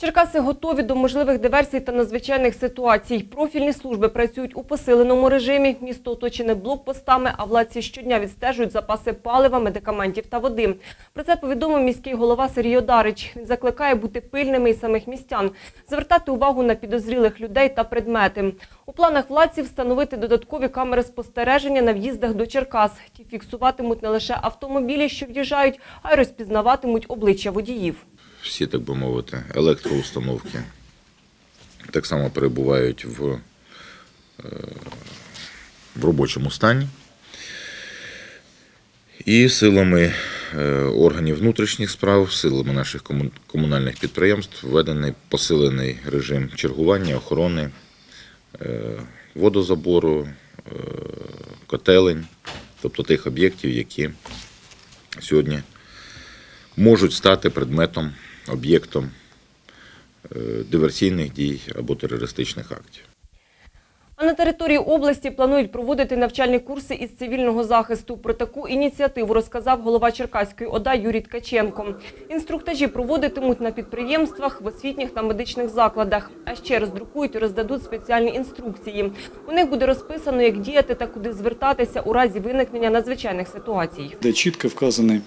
Черкаси готові до можливих диверсій та надзвичайних ситуацій. Профільні служби працюють у посиленому режимі. Місто оточене блокпостами, а владці щодня відстежують запаси палива, медикаментів та води. Про це повідомив міський голова Сергій Одарич. Він закликає бути пильними і самих містян, звертати увагу на підозрілих людей та предмети. У планах владців встановити додаткові камери спостереження на в'їздах до Черкас. Ті фіксуватимуть не лише автомобілі, що в'їжджають, а й розпізнаватимуть обличчя водіїв. Всі, так би мовити, електроустановки так само перебувають в, е, в робочому стані. І силами е, органів внутрішніх справ, силами наших комунальних підприємств введений посилений режим чергування, охорони, е, водозабору, котелень, тобто тих об'єктів, які сьогодні можуть стати предметом, об'єктом е, диверсійних дій або терористичних актів. А на території області планують проводити навчальні курси із цивільного захисту. Про таку ініціативу розказав голова Черкаської ОДА Юрій Ткаченко. Інструктажі проводитимуть на підприємствах, в освітніх та медичних закладах. А ще роздрукують і роздадуть спеціальні інструкції. У них буде розписано, як діяти та куди звертатися у разі виникнення надзвичайних ситуацій. де чітко вказані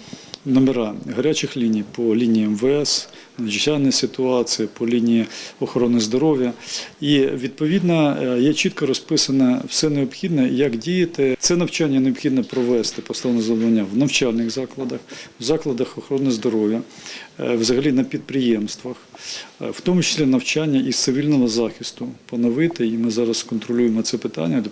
номера гарячих ліній по лінії МВС, надзвичайні ситуації, по лінії охорони здоров'я. І відповідно е, є чітко розписано все необхідне, як діяти. Це навчання необхідно провести поставлене завдання в навчальних закладах, в закладах охорони здоров'я, е, взагалі на підприємствах, е, в тому числі навчання із цивільного захисту поновити. І ми зараз контролюємо це питання